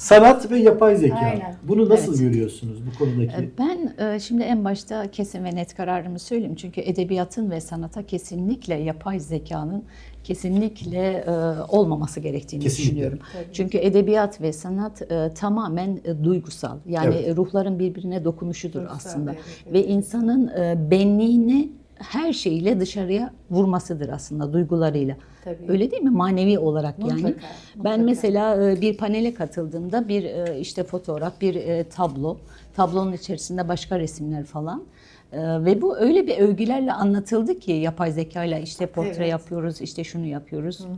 Sanat ve yapay zeka. Aynen. Bunu nasıl Evet. görüyorsunuz bu konudaki? Ben e, şimdi en başta kesin ve net kararımı söyleyeyim. Çünkü edebiyatın ve sanata kesinlikle yapay zekanın kesinlikle e, olmaması gerektiğini Kesinlikle. düşünüyorum. Çünkü edebiyat ve sanat e, tamamen duygusal. Yani Evet. ruhların birbirine dokunuşudur Duygusal, aslında. evet, evet. Ve insanın benliğini her şeyiyle dışarıya vurmasıdır aslında duygularıyla. Tabii. Öyle değil mi? Manevi olarak yani. Mutlaka, Ben mutlaka. mesela e, bir panele katıldığımda bir e, işte fotoğraf, bir e, tablo, tablonun içerisinde başka resimler falan. Ve bu öyle bir övgülerle anlatıldı ki yapay zekayla işte portre Evet. yapıyoruz, işte şunu yapıyoruz.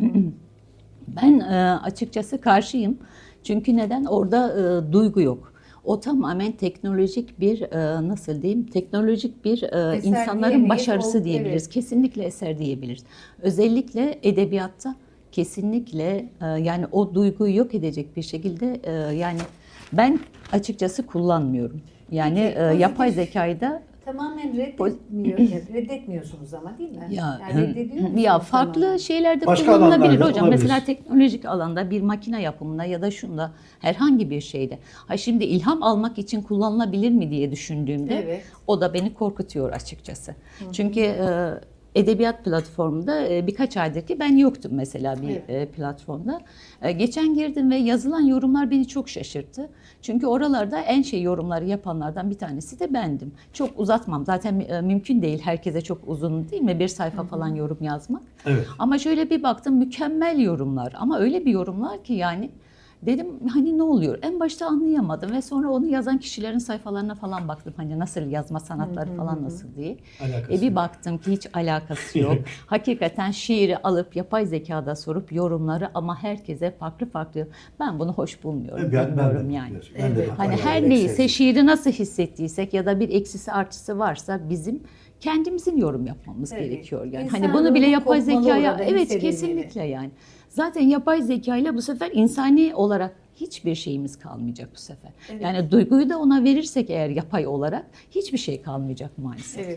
Ben açıkçası karşıyım. Çünkü neden? Orada duygu yok. O tamamen teknolojik bir e, nasıl diyeyim? Teknolojik bir e, insanların başarısı o- diyebiliriz. evet. Kesinlikle eser diyebiliriz. Özellikle edebiyatta kesinlikle e, yani o duyguyu yok edecek bir şekilde e, yani ben açıkçası kullanmıyorum. Yani Peki, e, yapay zekayı da Tamamen reddetmiyor, reddetmiyorsunuz ama değil mi? Ya, yani reddediyor musunuz ya farklı tamamen? şeylerde Başka kullanılabilir hocam. olabilir. Mesela teknolojik alanda bir makine yapımında ya da şunda herhangi bir şeyde. Ha şimdi ilham almak için kullanılabilir mi diye düşündüğümde Evet. o da beni korkutuyor açıkçası. Çünkü e, edebiyat platformunda e, birkaç aydır ki ben yoktum mesela bir Evet. e, platformda. E, geçen girdim ve yazılan yorumlar beni çok şaşırttı. Çünkü oralarda en şey yorumları yapanlardan bir tanesi de bendim. Çok uzatmam. Zaten mümkün değil herkese çok uzun değil mi? Bir sayfa falan yorum yazmak. Evet. Ama şöyle bir baktım mükemmel yorumlar. Ama öyle bir yorumlar ki yani dedim hani ne oluyor? En başta anlayamadım ve sonra onu yazan kişilerin sayfalarına falan baktım. Hani nasıl yazma sanatları falan nasıl diye. Alakası E bir yok. baktım ki hiç alakası yok. Hakikaten şiiri alıp yapay zekada sorup yorumları ama herkese farklı farklı. Ben bunu hoş bulmuyorum. Ben, ben de bilmiyorum yani. Ben de. Hani her neyse şiiri nasıl hissettiysek ya da bir eksisi artısı varsa bizim kendimizin yorum yapmamız Tabii. gerekiyor. Yani İnsan hani bunu bile yapay zekaya evet kesinlikle yani. Zaten yapay zekayla bu sefer insani olarak hiçbir şeyimiz kalmayacak bu sefer. Evet. Yani duyguyu da ona verirsek eğer yapay olarak hiçbir şey kalmayacak maalesef. Evet.